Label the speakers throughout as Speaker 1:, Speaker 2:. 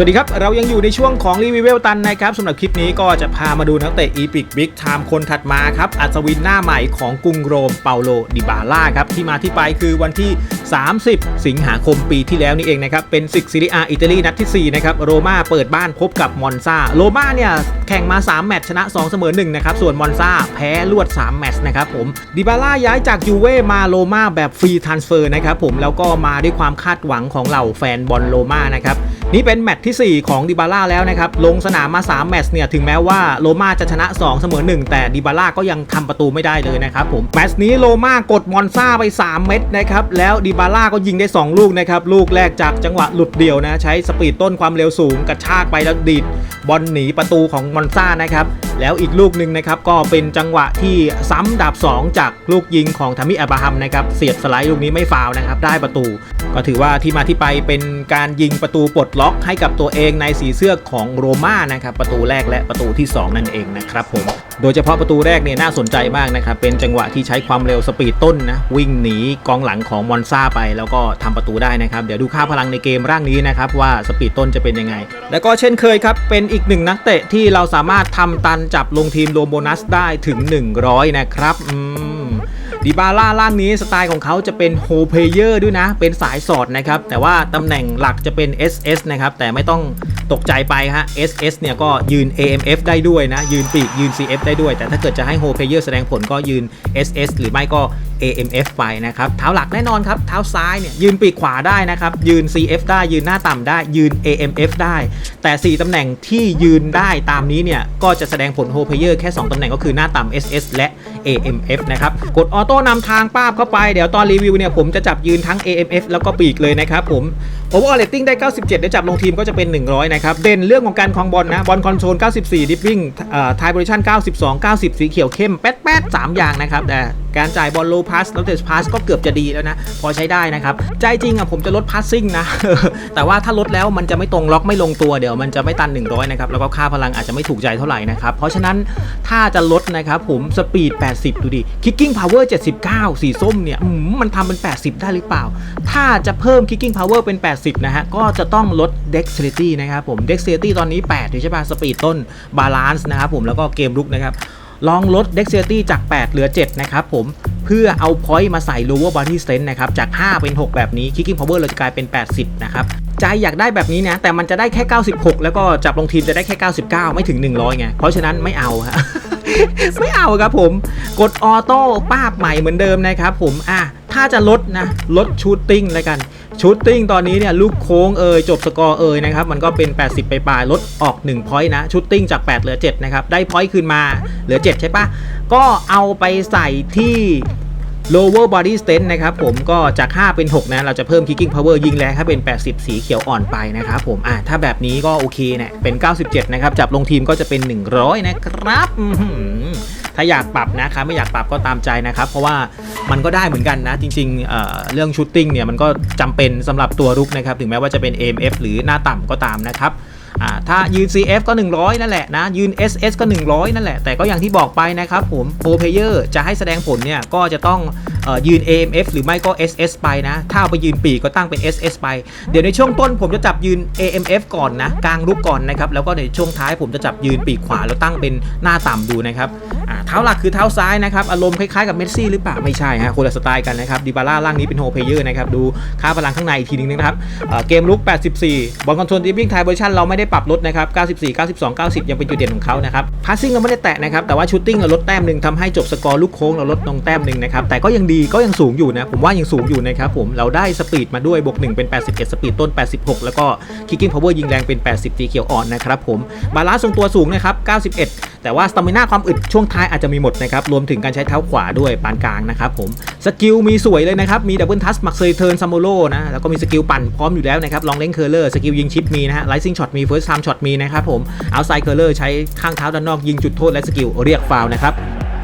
Speaker 1: สวัสดีครับ เรายังอยู่ในช่วงของรีวิวเวลตันนะครับสำหรับคลิปนี้ก็จะพามาดูนักเตะอีพิกบิ๊กไทม์คนถัดมาครับ อัศวินหน้าใหม่ของกรุงโรมเปาโลดิบาล่าครับ ที่มาที่ไปคือวันที่ 30 สิงหาคมปีที่แล้วนี่เองนะครับ เป็นศึกซีรีอาอิตาลีนัดที่ 4 นะครับ โรม่าเปิดบ้านพบกับมอนซาโรม่าเนี่ย แข่งมา 3 แมตช์ชนะ 2 เสมอ 1 นะครับ ส่วนมอนซาแพ้รวด 3 แมตช์นะครับผมดิบาล่าย้ายจากยูเว่มาโรม่าแบบฟรีทรานสเฟอร์นะครับผมแล้วก็มาด้วยความคาดหวังของเหล่าแฟนบอลโรม่านะครับ นี่เป็นแมตช์ที่ 4 ของดิบาล่าแล้วนะครับ ลงสนามมา 3 แมตช์เนี่ย ถึงแม้ว่าโรม่าจะชนะ 2 เสมอ 1 แต่ดิบาล่าก็ยังทำประตูไม่ได้เลยนะครับผม แมตช์นี้โรม่ากดมอนซ่าไป 3 เม็ดนะครับ แล้วดิบาล่าก็ยิงได้ 2 ลูกนะครับ ลูกแรกจากจังหวะหลุดเดี่ยวนะ ใช้สปีดต้นความเร็วสูงกระชากไปแล้วดีดบอลหนีประตูของมอนซ่านะครับ แล้วอีกลูกหนึ่งนะครับก็เป็นจังหวะที่ซ้ำดาบ 2 จากลูกยิงของทามิอับราฮัมนะครับเสียบสไลด์ลูกนี้ไม่ฟาวนะครับได้ประตู ก็ถือว่าที่มาที่ไปเป็นการยิงประตูปลดล็อกให้กับตัวเองในสีเสื้อของโรม่านะครับประตูแรกและประตูที่ 2 นั่นเองนะครับผมโดยเฉพาะประตูแรกเนี่ยน่าสนใจมากนะครับเป็นจังหวะที่ใช้ความเร็วสปีดต้นนะวิ่งหนีกองหลังของมอนซาไป แล้วก็ทำประตูได้นะครับเดี๋ยวดูค่าพลังในเกมร่างนี้นะครับว่าสปีดต้นจะเป็นยังไง แล้วก็เช่นเคยครับเป็นอีกหนึ่งนักเตะที่เราสามารถทำตันจับลงทีมรโบนัสได้ถึง 100 นะครับอืม ดิบาร่าล่างนี้สไตล์ของเขาจะเป็นโฮเพเยอร์ด้วยนะ เป็นสายสอดนะครับ แต่ว่าตำแหน่งหลักจะเป็น SS นะครับ แต่ไม่ต้อง ตกใจไปฮะ SS เนี่ยก็ยืน AMF ได้ด้วยนะ ยืนปีกยืน CF ได้ด้วย แต่ถ้าเกิดจะให้โฮเพเยอร์แสดงผลก็ยืน SS หรือไม่ก็ AMF ไปนะครับเท้าหลักแน่นอนครับเท้าซ้ายเนี่ยยืนปีกขวาได้นะครับ ยืน CF ได้ยืนหน้าต่ำได้ยืน AMF ได้ แต่ 4ตำแหน่งที่ยืนได้ตามนี้เนี่ยก็จะแสดงผลโฮเพเยอร์แค่ 2ตำแหน่งก็คือหน้าต่ำ SS และ AMF นะครับกดออโต้นำทางป้าบเข้าไปเดี๋ยวตอนรีวิวเนี่ยผมจะจับยืนทั้ง AMF แล้วก็ปีกเลยนะครับผม Overall rating ได้ 97เดี๋ยวจับลงทีมก็จะเป็น 100นะครับ เด่นเรื่องของการคองบอลนะ บอลคอนโทรล 94 ดิฟวิ่งไทยบริชั่น 92 90 สีเขียวเข้ม แป๊ดแป๊ด3อย่างนะครับ แต่การจ่ายบอลโลพาสแล้วเตสพาสก็เกือบจะดีแล้วนะ พอใช้ได้นะครับ ใจจริงอะผมจะลดพาสซิ่งนะ แต่ว่าถ้าลดแล้วมันจะไม่ตรงล็อกไม่ลงตัวเดี๋ยวมันจะไม่ตัน 100 นะครับ แล้วก็ค่าพลังอาจจะไม่ถูกใจเท่าไหร่นะครับ เพราะฉะนั้นถ้าจะลดนะครับผมสปีด 80 ดูดิ Kicking Power 79 สีส้มเนี่ยมันทำเป็น 80 ได้หรือเปล่า ถ้าจะเพิ่ม Kicking Power เป็น 80 นะฮะก็จะต้องลด Dexterity นะครับผม Dexterity ตอนนี้8ถูกใช่ป่ะสปีดต้น Balance นะครับผมแล้วก็เกมลุกนะครับลองลด Dexterity จาก 8 เหลือ 7 นะครับผมเพื่อเอา point มาใส่ lower body strength นะครับจาก 5 เป็น 6 แบบนี้ kicking power เราจะกลายเป็น 80 นะครับใจอยากได้แบบนี้นะแต่มันจะได้แค่ 96 แล้วก็จับลงทีมจะได้แค่ 99 ไม่ถึง 100ไงเพราะฉะนั้นไม่เอาฮะไม่เอาครับผม กดออโต้ป้าบใหม่เหมือนเดิมนะครับผมอะถ้าจะลดนะ ลดชูตติ้งแล้วกัน ชูตติ้งตอนนี้เนี่ยลูกโค้งเอยจบสกอร์เอยนะครับมันก็เป็น 80 ไปปลายลดออก1 point นะชูตติ้งจาก 8 เหลือ 7 นะครับ ได้ point คืนมาเหลือ 7 ใช่ปะก็เอาไปใส่ที่ lower body strength นะครับผมก็จาก 5 เป็น 6 นะ เราจะเพิ่ม kicking power ยิงแรงให้เป็น 80 สีเขียวอ่อนไปนะครับผมอะถ้าแบบนี้ก็โอเคเนี่ยเป็น 97 นะครับ จับลงทีมก็จะเป็น 100 นะครับ ถ้าอยากปรับนะครับไม่อยากปรับก็ตามใจนะครับ เพราะว่ามันก็ได้เหมือนกันนะ จริงๆเเรื่องชูตติ้งเนี่ยมันก็จำเป็นสำหรับตัวรุกนะครับ ถึงแม้ว่าจะเป็น AMF หรือหน้าต่ำก็ตามนะครับถ้ายืน CF ก็ 100 นั่นแหละนะ ยืน SS ก็ 100 นั่นแหละ แต่ก็อย่างที่บอกไปนะครับผม Pro Player จะให้แสดงผลเนี่ย ก็จะต้องอยืน AMF หรือไม่ก็ SS ไปนะ ถ้าไปยืนปีกก็ตั้งเป็น SS ไป เดี๋ยวในช่วงต้นผมจะจับยืน AMF ก่อนนะ กลางลุกก่อนนะครับ แล้วก็ในช่วงท้ายผมจะจับยืนปีกขวาแล้วตั้งเป็นหน้าต่ำดูนะครับอ่า เท้าหลักคือเท้าซ้ายนะครับ อารมณ์คล้ายๆกับเมสซี่หรือเปล่า ไม่ใช่ฮะคนละสไตล์กันนะครับดิบาร่าร่างนี้เป็นโฮเพเยอร์นะครับ ดูค่าพลังข้างในอีกทีนึงนะครับเกมลุก 84 บอลคอนโทรลดิฟวิ่งไทยเวอร์ชันเราไม่ได้ปรับลดนะครับ 94 92 90 ยังเป็นจุดเด่นของเขานะครับพาสซิ่งเราไม่ได้แตะนะครับแต่ว่าชูตติ้งเราลดแต้มหนึ่งทำให้จบสกอร์ลูกโค้งเราลดลงแต้มหนึ่งนะครับแต่ก็ยังดีก็ยังสูงอยู่นะผมว่ายังสูงอยู่นะครับผมเราได้สปีดมาด้วยบวก1เป็น 81 สปีดต้น 86 แล้วก็ kicking power ยิงแรงเป็น 80สีเขียวอ่อนนะครับผมบาลานซ์ทรงตัวสูงนะครับ91 แต่ว่าสตามินาความอึดช่วงท้ายอาจจะมีหมดนะครับรวมถึงการใช้เท้าขวาด้วยปานกลางนะครับผมสกิลมีสวยเลยนะครับมีดับเบิลทัสมักเซยเทิร์นซัมโบโลนะแล้วก็มีสกิลปั่นพร้อมอยู่แล้วนะครับลองเล่นเคอร์เลอร์สกิลยิงชิปมีนะฮะไลซิงช็อตมีเฟิร์สไทม์ช็อตมีนะครับผมเอาไซเคอร์เลอร์ใช้ข้างเท้าด้านนอกยิงจุดโทษและสกิลเรียกฟาวนะครับ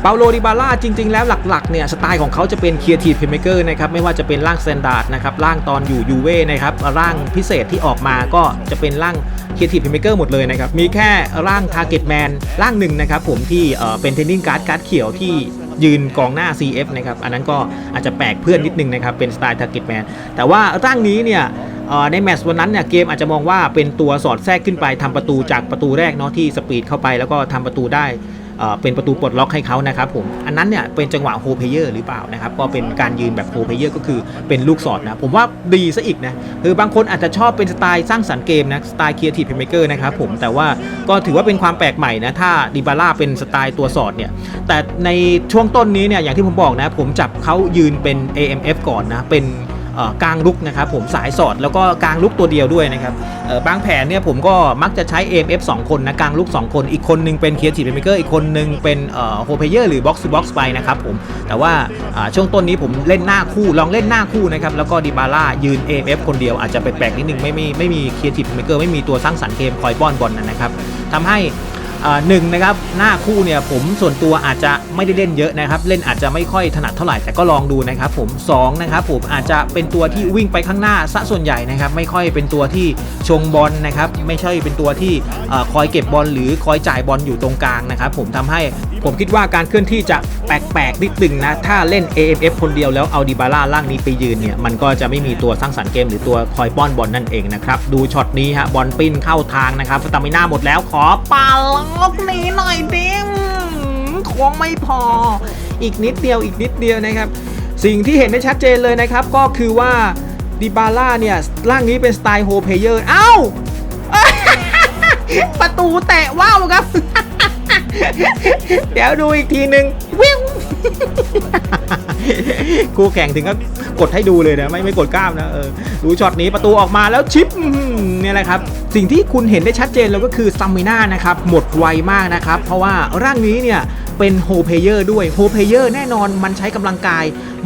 Speaker 1: เปาโลดิบาล่าจริง ๆ แล้วหลักๆเนี่ยสไตล์ของเขาจะเป็น Creative Playmaker นะครับไม่ว่าจะเป็นร่าง Standard นะครับร่างตอนอยู่ยูเว่นะครับร่างพิเศษที่ออกมาก็จะเป็นร่าง Creative Playmaker หมดเลยนะครับมีแค่ร่าง Target Man ร่างหนึ่งนะครับผมที่เป็น Tending Guard การ์ดเขียวที่ยืนกองหน้า CF นะครับ อันนั้นก็อาจจะแปลกเพื่อนนิดนึงนะครับ เป็นสไตล์ Target Man แต่ว่าร่างนี้เนี่ยในแมตช์วันนั้นเนี่ยเกมอาจจะมองว่าเป็นตัวสอดแทรกขึ้นไปทำประตูจากประตูแรกเนาะที่สปีดเข้าไปแล้วก็ทำประตูได้ เอ่อเป็นประตูปลดล็อกให้เขานะครับผมอันนั้นเนี่ยเป็นจังหวะโฮเพเยอร์หรือเปล่านะครับก็เป็นการยืนแบบโฮเพเยอร์ก็คือเป็นลูกสอดนะผมว่าดีซะอีกนะคือบางคนอาจจะชอบเป็นสไตล์สร้างสรรค์เกมนะสไตล์ครีเอทีฟเพลย์เมเกอร์นะครับผมแต่ว่าก็ถือว่าเป็นความแปลกใหม่นะถ้าดิบาร่าเป็นสไตล์ตัวสอดเนี่ยแต่ในช่วงต้นนี้เนี่ยอย่างที่ผมบอกนะผมจับเขายืนเป็น AMF ก่อนนะเป็น กลางลุกนะครับผมสายสอดแล้วก็กลางลุกตัวเดียวด้วยนะครับบางแผนเนี่ยผมก็มักจะใช้ AMF 2 คนนะกลางลุก 2 คน อีกคนนึงเป็น Creative Maker อีกคนนึงเป็นเอ่อ Hole Player หรือ Box to Box ไปนะครับผมแต่ว่าช่วงต้นนี้ผมเล่นหน้าคู่ลองเล่นหน้าคู่นะครับแล้วก็ดิบาร่ายืน AMF คนเดียวอาจจะแปลกๆนิดนึงไม่ไม่ไม่มี Creative Maker ไม่มีตัวสร้างสรรค์เกมคอยป้อนบอลนะครับทำให้ หนึ่งนะครับหน้าคู่เนี่ยผมส่วนตัวอาจจะไม่ได้เล่นเยอะนะครับ เล่นอาจจะไม่ค่อยถนัดเท่าไหร่แต่ก็ลองดูนะครับผมสองนะครับผมอาจจะเป็นตัวที่วิ่งไปข้างหน้าซะส่วนใหญ่นะครับ ไม่ค่อยเป็นตัวที่ชงบอลนะครับ ไม่ใช่เป็นตัวที่อคอยเก็บบอลหรือคอยจ่ายบอลอยู่ตรงกลางนะครับ ผมทำให้ ผมคิดว่าการเคลื่อนที่จะแปลกๆนิดนึงนะ ถ้าเล่น AMF คนเดียวแล้วเอาดิบาร่าล่างนี้ไปยืนเนี่ย มันก็จะไม่มีตัวสร้างสรรค์เกมหรือตัวคอยป้อนบอลนั่นเองนะครับ ดูช็อตนี้ฮะบอลปิ้นเข้าทางนะครับสตามิน่าหมดแล้วขอปาล็อกนี้หน่อยดิมคงไม่พอ อีกนิดเดียวอีกนิดเดียวนะครับ สิ่งที่เห็นได้ชัดเจนเลยนะครับก็คือว่าดิบาร่าเนี่ยร่างนี้เป็นสไตล์โฮเพเยอร์ เอ้า ประตูแตะว่าวครับ เดี๋ยวดูอีกทีหนึ่งวิวคู่แข่งถึงก็กดให้ดูเลยนะไม่ไม่กดกล้ามนะเออดูช็อตนี้ประตูออกมาแล้วชิปอื้อหือเนี่ยแหละครับ สิ่งที่คุณเห็นได้ชัดเจนแล้วก็คือซัมมิน่านะครับ หมดไวมากนะครับ เพราะว่าร่างนี้เนี่ย เป็นโฮเพเยอร์ด้วยโฮเพเยอร์แน่นอนมันใช้กำลังกาย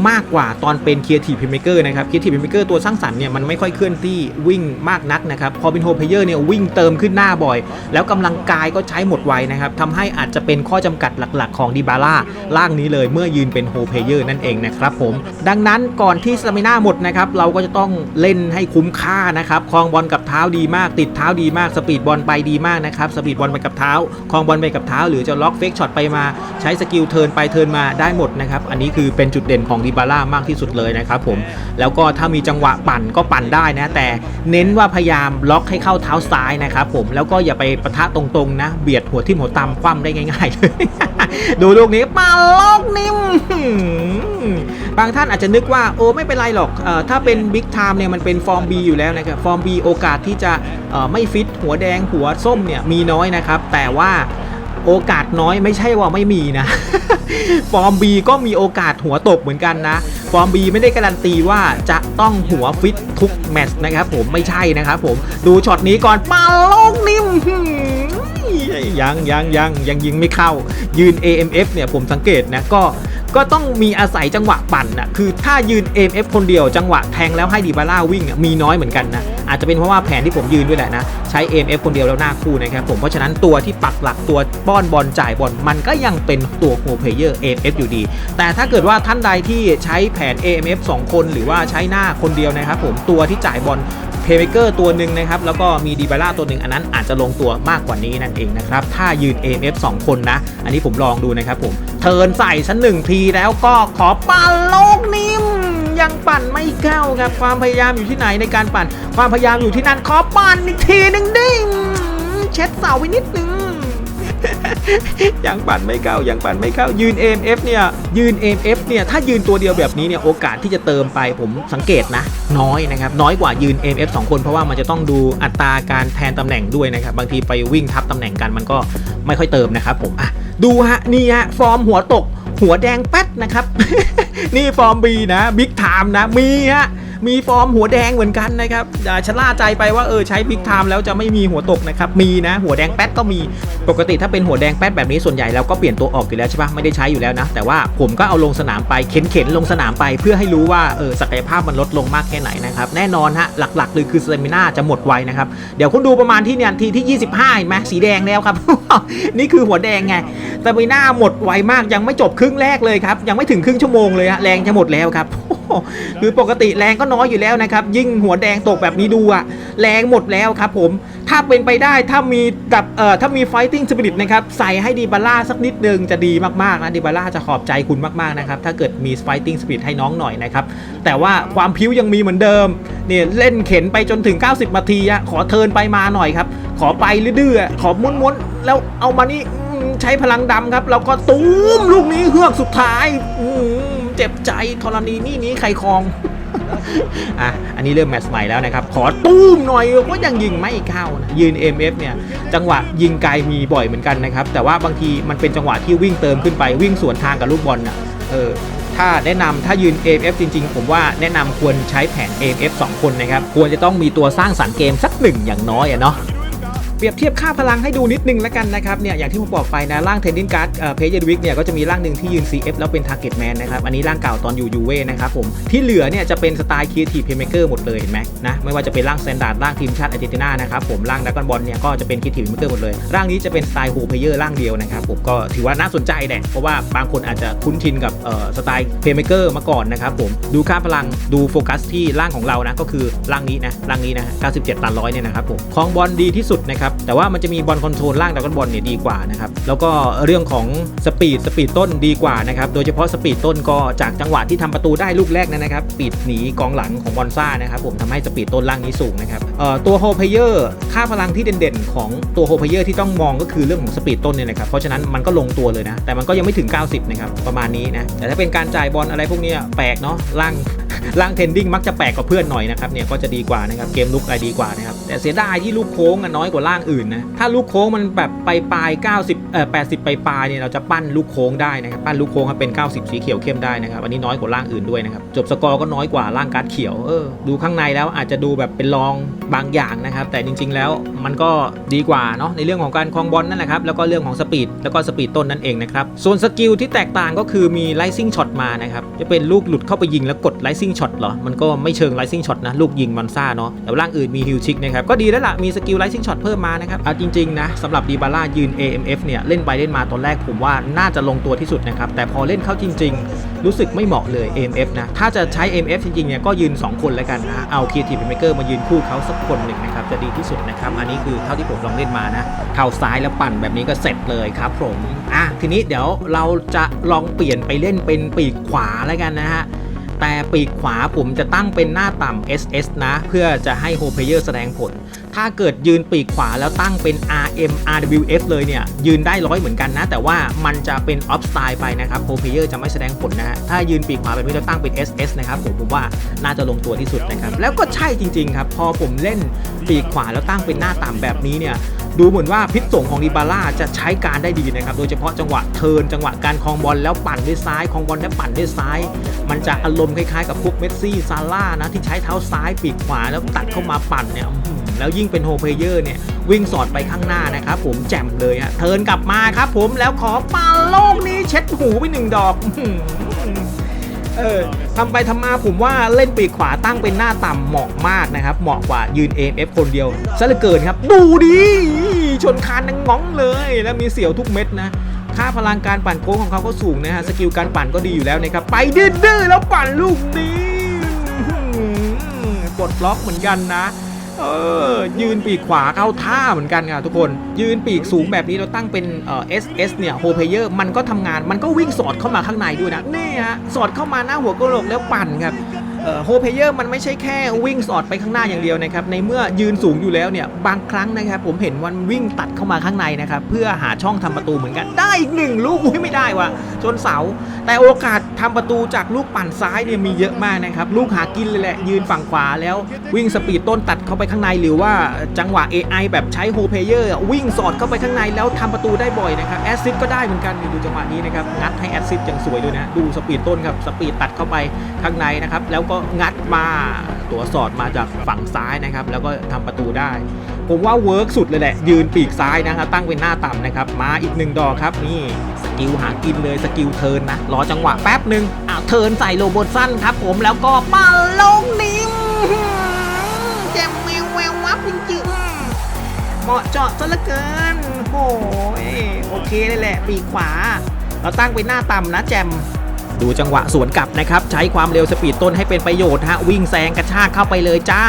Speaker 1: มากกว่าตอนเป็นเคียร์ทีพิมเกอร์นะครับเคียร์ทีพิมเกอร์ตัวสร้างสรรค์เนี่ยมันไม่ค่อยเคลื่อนที่วิ่งมากนักนะครับพอเป็นโฮเพเยอร์เนี่ยวิ่งเติมขึ้นหน้าบ่อย แล้วกำลังกายก็ใช้หมดไวนะครับทำให้อาจจะเป็นข้อจำกัดหลักๆ ของดีบาร่าล่างนี้เลยเมื่อยืนเป็นโฮเพเยอร์นั่นเองนะครับผมดังนั้นก่อนที่สตามิน่าหมดนะครับเราก็จะต้องเล่นให้คุ้มค่านะครับคลองบอลกับเท้าดีมาก ติดเท้าดีมากสปีดบอลไปดีมากนะครับสปีดบอลไปกับเท้าคลองบอลไปกับเท้า หรือจะล็อกเฟกช็อตไปมาใช้สกิลเทินไปเทินมาได้หมดนะครับ อันนี้คือเป็นจุดเด่นของดิบาร่ามากที่สุดเลยนะครับผม แล้วก็ถ้ามีจังหวะปั่นก็ปั่นได้นะ แต่เน้นว่าพยายามล็อกให้เข้าเท้าซ้ายนะครับผม แล้วก็อย่าไปปะทะตรงๆนะ เบียดหัวทิ่มหัวตำคว่ำได้ง่ายๆเลยดูลูกนี้มาล็อกนิ่มบางท่านอาจจะนึกว่าโอ้ไม่เป็นไรหรอกอถ้าเป็นบิ๊กไทม์เนี่ยมันเป็นฟอร์ม B อยู่แล้วนะครับ ฟอร์ม B โอกาสที่จะไม่ฟิตหัวแดงหัวส้มเนี่ยมีน้อยนะครับ แต่ว่า โอกาสน้อยไม่ใช่ว่าไม่มีนะ ฟอร์ม B ก็มีโอกาสหัวตกเหมือนกันนะ ฟอร์ม B ไม่ได้การันตีว่าจะต้องหัวฟิตทุกแมตช์นะครับผมไม่ใช่นะครับผมดูช็อตนี้ก่อนปาลงนิ่มยังยังยังยังยิงไม่เข้า ยืน AMF เนี่ยผมสังเกตนะก็ ก็ต้องมีอาศัยจังหวะปั่นนะคือถ้ายืน AMF คนเดียวจังหวะแทงแล้วให้ดีบาร่าวิ่งมีน้อยเหมือนกันนะอาจจะเป็นเพราะว่าแผนที่ผมยืนด้วยแหละนะ ใช้ AMF คนเดียวแล้วหน้าคู่นะครับผมเพราะฉะนั้นตัวที่ปักหลักตัวป้อนบอลจ่ายบอลมันก็ยังเป็นตัวโฮเพเยอร์ AMF อยู่ดี แต่ถ้าเกิดว่าท่านใดที่ใช้แผน AMF 2 คน หรือว่าใช้หน้าคนเดียวนะครับผมตัวที่จ่ายบอล เพเมเกอร์ตัวหนึ่งนะครับ แล้วก็มีดีบาร่าตัวหนึ่งอันนั้นอาจจะลงตัวมากกว่านี้นั่นเองนะครับ ถ้ายืน AMF 2 คนนะ อันนี้ผมลองดูนะครับผม เทินใส่ชั้นหนึ่งทีแล้วก็ขอปั่นโลกนิ่มยังปั่นไม่เข้าครับ ความพยายามอยู่ที่ไหนในการปั่น ความพยายามอยู่ที่นั่นขอปั่นอีกทีหนึ่งดิเช็ดเสาไว้นิดนึง ยังปั่นไม่เข้ายังปั่นไม่เข้า ยืน AMF เนี่ย ยืน AMF เนี่ย ถ้ายืนตัวเดียวแบบนี้เนี่ย โอกาสที่จะเติมไปผมสังเกตนะ น้อยนะครับ น้อยกว่ายืน AMF 2 คนเพราะว่ามันจะต้องดูอัตราการแทนตำแหน่งด้วยนะครับ บางทีไปวิ่งทับตำแหน่งกันมันก็ไม่ค่อยเติมนะครับผมอะดูฮะนี่ฮะฟอร์มหัวตก หัวแดงแป๊ดนะครับ นี่ฟอร์ม B นะบิ๊กไทม์นะมีฮะ มีฟอร์มหัวแดงเหมือนกันนะครับอย่าชะล่าใจไปว่าเออใช้บิ๊กไทม์แล้วจะไม่มีหัวตกนะครับมีนะ หัวแดงแป๊ดก็มีปกติถ้าเป็นหัวแดงแป๊ดแบบนี้ส่วนใหญ่เราก็เปลี่ยนตัวออกอยู่แล้วใช่ปะไม่ได้ใช้อยู่แล้วนะ แต่ว่าผมก็เอาลงสนามไปเข็นเข็นๆลงสนามไปเพื่อให้รู้ว่าเออศักยภาพมันลดลงมากแค่ไหนนะครับแน่นอนฮะหลักๆเลยคือสเตมิน่าจะหมดไวนะครับเดี๋ยวคุณดูประมาณที่เนี่ยทีที่ 25เห็นไหมสีแดงแล้วครับ นี่คือหัวแดงไงสเตมิน่าหมดไวมากยังไม่จบครึ่งแรกเลยครับยังไม่ถึงครึ่งชั่วโมงเลยฮะแรงจะหมดแล้วครับ คือปกติแรงก็น้อยอยู่แล้วนะครับ ยิ่งหัวแดงตกแบบนี้ดูอะแรงหมดแล้วครับผม ถ้าเป็นไปได้ถ้ามีกับเอ่อถ้ามี fighting spirit นะครับ ใส่ให้ดีบาร่าสักนิดนึงจะดีมากๆนะดีบาร่าจะขอบใจคุณมากๆนะครับ ถ้าเกิดมี fighting spirit ให้น้องหน่อยนะครับ แต่ว่าความพิ้วยังมีเหมือนเดิมเนี่ยเล่นเข็นไปจนถึง 90นาทีอะขอเทินไปมาหน่อยครับ ขอไปดื้อๆขอม้วนๆแล้วเอามานี่ใช้พลังดำครับ แล้วก็ตูมลูกนี้เฮือกสุดท้ายอื เจ็บใจธรณีนี่นี้ใครครอง อะ อันนี้เริ่มแมตช์ใหม่แล้วนะครับ ขอตู้มหน่อยก็ยังยิงไม่เข้านะยืน MF เนี่ย จังหวะยิงไกลมีบ่อยเหมือนกันนะครับ แต่ว่าบางทีมันเป็นจังหวะที่วิ่งเติมขึ้นไปวิ่งสวนทางกับลูกบอลน่ะเออถ้าแนะนำถ้ายืน AMF จริง ๆ ผมว่าแนะนำควรใช้แผน AMF 2 คนนะครับ ควรจะต้องมีตัวสร้างสรรค์เกมสักหนึ่งอย่างน้อยอะเนาะ เปรียบเทียบค่าพลังให้ดูนิดนึงแล้วกันนะครับเนี่ยอย่างที่ผมบอกไปนะร่างเทนนิสการ์ดเพย์เยอร์วิกเนี่ยก็จะมีร่างหนึ่งที่ยืน CF แล้วเป็น Target Man นนะครับอันนี้ร่างเก่าตอนอยู่ยูเว่นะครับผมที่เหลือเนี่ยจะเป็นสไตล์ Creative Playmaker หมดเลยเห็นไหมนะไม่ว่าจะเป็นร่างสแตนดาร์ดร่างทีมชาติอาร์เจนตินานะครับผมร่างดักกอนบอลเนี่ยก็จะเป็น Creative Playmaker หมดเลย ร่างนี้จะเป็นสไตล์โฮเพเยอร์ร่างเดียวนะครับผมก็ถือว่าน่าสนใจแหละเพราะว่าบางคนอาจจะคุ้นชินกับเอ่อสไตล์ Playmaker มาก่อนนะครับผมดูค่าพลังดูโฟกัสที่ร่างของเรานะก็คือร่างนี้นะร่างนี้นะ97ตันร้อยเนี่ยนะครับผมคลองบอลดีที่สุดนะครับแต่ว่ามันจะมีบอลคอนโทรลล่างดากอนบอลเนี่ยดีกว่านะครับแล้วก็เรื่องของสปีดสปีดต้นดีกว่านะครับโดยเฉพาะสปีดต้นก็จากจังหวะที่ทำประตูได้ลูกแรกนะนะครับปีดหนีกองหลังของบอลซ่านะครับผมทำให้สปีดต้นล่างนี้สูงนะครับตัวโฮเพเยอร์ค่าพลังที่เด่นๆ ของตัวโฮเพเยอร์ที่ต้องมองก็คือเรื่องของสปีดต้นเนี่ยนะครับเพราะฉะนั้นมันก็ลงตัวเลยนะแต่มันก็ยังไม่ถึง 90นะครับประมาณนี้นะแต่ถ้าเป็นการจ่ายบอลอะไรพวกนี้แปลกเนาะล่าง ร่างเทนดิ้งมักจะแปลกกว่าเพื่อนหน่อยนะครับเนี่ยก็จะดีกว่านะครับเกมลุกอะไรดีกว่านะครับแต่เสียดายที่ลูกโค้งน้อยกว่าร่างอื่นนะถ้าลูกโค้งมันแบบไปปลาย90เอ่อ80ไปปลายเนี่ยเราจะปั้นลูกโค้งได้นะครับปั้นลูกโค้งให้เป็น 90 สีเขียวเข้มได้นะครับอันนี้น้อยกว่าร่างอื่นด้วยนะครับจบสกอร์ก็น้อยกว่าร่างการ์ดเขียวเออดูข้างในแล้วอาจจะดูแบบเป็นรองบางอย่างนะครับแต่จริง ๆ แล้วมันก็ดีกว่าเนาะในเรื่องของการคลองบอลนั่นแหละครับแล้วก็เรื่องของสปีดแล้วก็สปีดต้นนั่นเองนะครับส่วนสกิลที่แตกต่างก็คือมีไลซิ่งช็อตมานะครับจะเป็นลูกหลุดเข้าไปยิงแล้วกดไลซิ่งช็อตเหรอ มันก็ไม่เชิงไลซิ่งช็อตนะ ลูกยิงมอนซ่าเนาะ แต่ร่างอื่นมีฮิลชิกนะครับ ก็ดีแล้วล่ะ มีสกิลไลซิ่งช็อตเพิ่มมานะครับ เอาจริง ๆ นะสำหรับดีบาร่ายืน AMF เนี่ย เล่นไปเล่นมาตอนแรกผมว่าน่าจะลงตัวที่สุดนะครับ แต่พอเล่นเข้าจริง ๆ รู้สึกไม่เหมาะเลย AMF นะ ถ้าจะใช้ AMF จริงๆ เนี่ย ก็ยืน 2 คนแล้วกันนะ เอา Creative Maker มายืนคู่เขาสักคนหนึ่งนะครับ จะดีที่สุดนะครับ อันนี้คือเท่าที่ผมลองเล่นมานะ เข้าซ้ายแล้วปั่นแบบนี้ก็เสร็จเลยครับผม อะ ทีนี้เดี๋ยวเราจะลองเปลี่ยนไปเล่นเป็นปีกขวาแล้วกันนะฮะ แต่ปีกขวาผมจะตั้งเป็นหน้าต่ำ SS นะ เพื่อจะให้โฮเพเยอร์แสดงผล ถ้าเกิดยืนปีกขวาแล้วตั้งเป็น RM RWF เลยเนี่ย ยืนได้ร้อยเหมือนกันนะ แต่ว่ามันจะเป็นออฟสไตล์ไปนะครับโฮเพเยอร์จะไม่แสดงผลนะฮะถ้ายืนปีกขวาแบบนี้แล้วตั้งเป็น SS นะครับผมผมว่าน่าจะลงตัวที่สุดนะครับแล้วก็ใช่จริงๆครับพอผมเล่นปีกขวาแล้วตั้งเป็นหน้าต่ำแบบนี้เนี่ย ดูเหมือนว่าพิษสงของดิบาร่าจะใช้การได้ดีนะครับ โดยเฉพาะจังหวะเทินจังหวะการคลองบอลแล้วปั่นด้วยซ้ายคลองบอลแล้วปั่นด้วยซ้าย มันจะอารมณ์คล้ายๆกับพวกเมสซี่ซาร่านะที่ใช้เท้าซ้ายปีกขวาแล้วตัดเข้ามาปั่นเนี่ยอื้อหือแล้วยิ่งเป็นโฮเพเยอร์เนี่ยวิ่งสอดไปข้างหน้านะครับผมแจ่มเลยฮะเทินกลับมาครับผมแล้วขอปาโลกนี้เช็ดหูไปหนึ่งดอก เออทำไปทำมาผมว่าเล่นปีกขวาตั้งเป็นหน้าต่ำเหมาะมากนะครับ เหมาะกว่ายืน AMF คนเดียวซะเหลือเกินครับ ดูดิชนคานนังง้องเลย แล้วมีเสียวทุกเม็ดนะค่าพลังการปั่นโค้งของเขาก็สูงนะฮะสกิลการปั่นก็ดีอยู่แล้วนะครับไปดื้อๆแล้วปั่นลูกนี้อื้อกดล็อกเหมือนกันนะ เออ ยืนปีกขวาเข้าท่าเหมือนกันครับทุกคน ยืนปีกสูงแบบนี้เราตั้งเป็นเอ่อ SS เนี่ยโฮเพเยอร์มันก็ทำงานมันก็วิ่งสอดเข้ามาข้างในด้วยนะนี่ฮะสอดเข้ามาหน้าหัวกระโหลกแล้วปั่นครับโฮเพเยอร์มันไม่ใช่แค่วิ่งสอดไปข้างหน้าอย่างเดียวนะครับ ในเมื่อยืนสูงอยู่แล้วเนี่ย บางครั้งนะครับผมเห็นมันวิ่งตัดเข้ามาข้างในนะครับ เพื่อหาช่องทำประตูเหมือนกัน ได้อีกหนึ่งลูกไม่ได้ว่ะชนเสา แต่โอกาสทำประตูจากลูกปั่นซ้ายเนี่ยมีเยอะมากนะครับ ลูกหากินเลยแหละยืนฝั่งขวาแล้ววิ่งสปีดต้นตัดเข้าไปข้างในหรือว่าจังหวะ AI แบบใช้โฮเพเยอร์วิ่งสอดเข้าไปข้างในแล้วทำประตูได้บ่อยนะครับแอซซิดก็ได้เหมือนกันดูจังหวะนี้นะครับงัดให้แอซซิดอย่างสวยด้วยนะดูสปีดต้นครับสปีดตัดเข้าไปข้างในนะครับแล้วก็งัดมาตัวสอดมาจากฝั่งซ้ายนะครับแล้วก็ทำประตูได้ผมว่าเวิร์กสุดเลยแหละ ยืนปีกซ้ายนะครับตั้งเป็นหน้าต่ำนะครับ มาอีกหนึ่งดอกครับ นี่สกิลหากินเลยสกิลเทิร์นนะ รอจังหวะแป๊บหนึ่งอ้าวเทิร์นใส่โรบอทสั้นครับผมแล้วก็ปัลงนิ่ เหมาะเจาะซะเหลือเกินโอ้ยโอเคเลยแหละ ปีกขวา เราตั้งไปหน้าต่ำนะแจมดูจังหวะสวนกลับนะครับ ใช้ความเร็วสปีดต้นให้เป็นประโยชน์ฮะวิ่งแซงกระชากเข้าไปเลยจ้า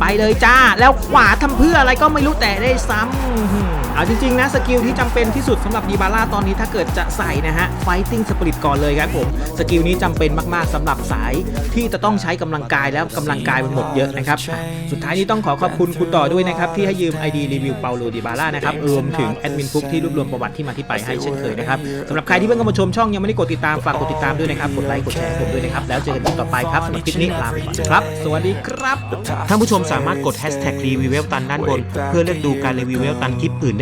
Speaker 1: ไปเลยจ้า แล้วขวาทำเพื่ออะไรก็ไม่รู้แต่ได้ซ้ำ เอาจริงๆนะสกิลที่จำเป็นที่สุดสำหรับดีบาร่าตอนนี้ถ้าเกิดจะใส่นะฮะ Fighting Spirit ก่อนเลยครับผมสกิลนี้จำเป็นมากๆสำหรับสายที่จะต้องใช้กำลังกายแล้วกำลังกายมันหมดเยอะนะครับสุดท้ายนี้ต้องขอขอบคุณคุณต่อด้วยนะครับที่ให้ยืม ID รีวิวเปาโลดิบาร่านะครับรวมถึงแอดมินฟุกที่รวบรวมประวัติที่มาที่ไปให้เช่นเคยนะครับสำหรับใครที่เพิ่งเข้ามาชมช่องยังไม่ได้กดติดตามฝากกดติดตามด้วยนะครับกดไลค์กดแชร์ผมด้วยนะครับแล้วเจอกันต่อไปครับสำหรับคลิปนี้ลาไปก่อนครับ สวัสดีครับ
Speaker 2: ท่านผู้ชมสามารถกด hashtag รีวิวเวลตันด้านบน เพื่อเลือกดูการรีวิวเวลตันคลิปอื่น